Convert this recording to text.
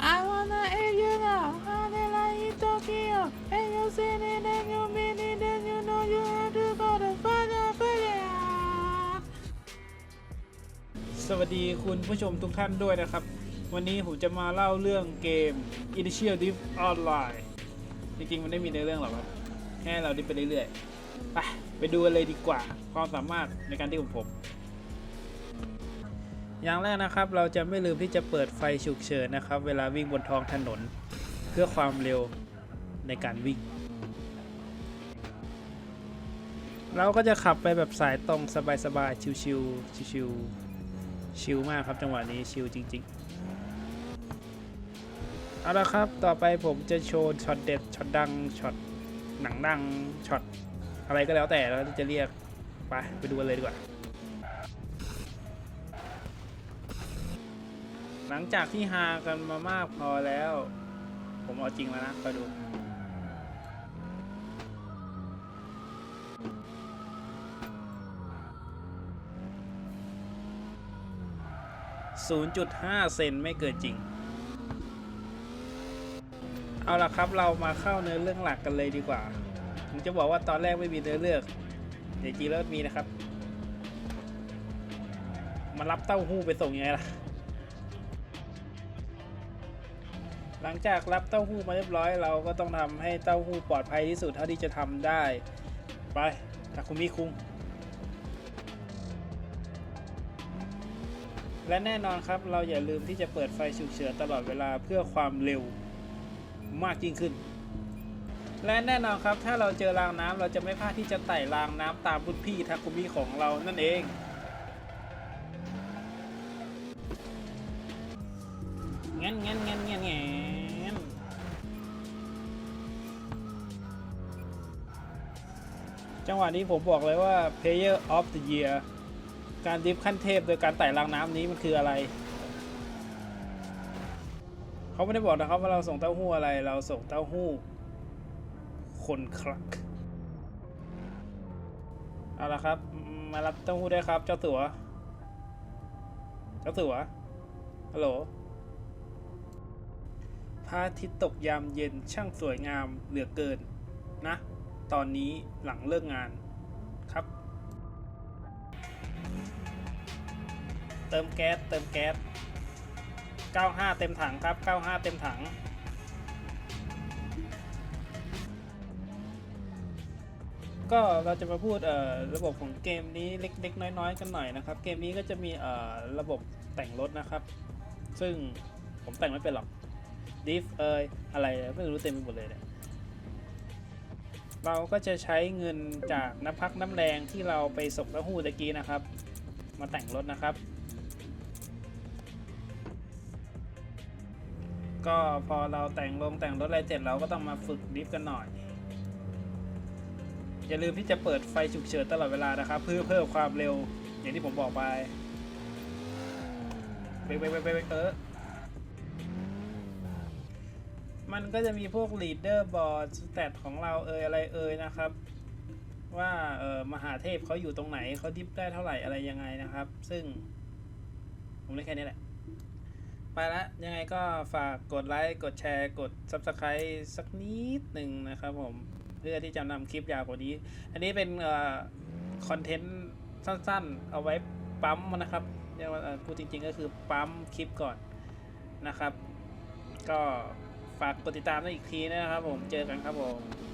I wanna eat you now. Hanela in Tokyo. And you see it and you mean it and you know you have to go to fire, fire. สวัสดีคุณผู้ชมทุกท่านด้วยนะครับ วันนี้ผมจะมาเล่าเรื่องเกม Initial d i f Online จริงๆ มันไม่มีในเรื่องหรอกครับแค่เราดิฟไปเรื่อยๆ ไปไปดูกันเลยดีกว่า ความสามารถในการที่ของผม อย่างแรกนะครับเราจะไม่ลืมที่จะเปิดไฟฉุกเฉินนะครับ เวลาวิ่งบนท้องถนน เพื่อความเร็วในการวิ่ง เราก็จะขับไปแบบสายตรงสบายๆชิวๆชิวๆชิลมากครับจังหวะนี้ชิลจริง ๆ เอาละครับต่อไปผมจะโชว์ช็อตเด็ดช็อตดังช็อตหนังดังช็อตอะไรก็แล้วแต่แล้วที่จะเรียกไปไปดูกันเลยดีกว่า หลังจากที่ฮากันมามากพอแล้ว ผมเอาจริงแล้วนะคอยดู 0.5 เซนไม่เกินจริง เอาละครับเรามาเข้าเนื้อเรื่องหลักกันเลยดีกว่า ผมจะบอกว่าตอนแรกไม่มีเนื้อเรื่องเดี๋ยวจริงแล้วมีนะครับมารับเต้าหู้ไปส่งยังไงล่ะ หลังจากรับเต้าหู้มาเรียบร้อย เราก็ต้องทำให้เต้าหู้ปลอดภัยที่สุดเท่าที่จะทำได้ ไปทาคุมิคุงและแน่นอนครับเราอย่าลืมที่จะเปิดไฟฉุกเฉินตลอดเวลาเพื่อความเร็วมากยิ่งขึ้น และแน่นอนครับถ้าเราเจอรางน้ำเราจะไม่พลาดที่จะไต่รางน้ำตามบุตรพี่ทาคุมิของเรานั่นเองงั้นงั้นงั้นงั้นงั้น จังหวะนี้ผมบอกเลยว่า Player of the Year การดิฟขั้นเทพโดยการไต่รางน้ำนี้มันคืออะไร เขาไม่ได้บอกนะครับว่าเราส่งเต้าหู้อะไร เราส่งเต้าหู้ คนคลัก เอาละครับ มารับเต้าหู้ได้ครับ เจ้าตัว เจ้าตัว ฮัลโหลพระอาทิตย์ตกยามเย็นช่างสวยงามเหลือเกินนะ ตอนนี้หลังเลิกงานครับ เติมแก๊สเติมแก๊ส 95 เต็มถังครับ 95 เต็มถัง ก็เราจะมาพูดระบบของเกมนี้เล็กๆ น้อยๆ กันหน่อยนะครับ เกมนี้ก็จะมีระบบแต่งรถนะครับ ซึ่งผมแต่งไม่เป็นหรอกดิฟเอยอะไรไม่รู้เต็มไปหมดเลยเนี่ย เราก็จะใช้เงินจากน้ำพักน้ำแรงที่เราไปส่งเต้าหู้ตะกี้นะครับ มาแต่งรถนะครับ ก็พอเราแต่งลงแต่งรถอะไรเสร็จเราก็ต้องมาฝึกดริฟต์กันหน่อย อย่าลืมที่จะเปิดไฟฉุกเฉินตลอดเวลานะครับ เพื่อเพิ่มความเร็วอย่างที่ผมบอกไปเบรกเบรกเบรกเบรกเออ มันก็จะมีพวก leader board stat ของเราเอยอะไรเอยนะครับ ว่าเออมหาเทพเขาอยู่ตรงไหนเขาดิฟได้เท่าไหร่อะไรยังไงนะครับ ซึ่ง ผมเล่แค่นี้แหละ ไปละยังไงก็ฝากกดไลค์กดแชร์กด Subscribe สักนิดหนึ่งนะครับผม เพื่อที่จะนำคลิปยาวกว่านี้ อันนี้เป็นเอ่อคอนเทนต์สั้นๆ เอาไว้ปั๊มนะครับเรียกว่าพูดจริงๆก็คือปั๊มคลิปก่อนนะครับ ก็ ฝากกดติดตามได้อีกทีนะครับผมเจอกันครับผม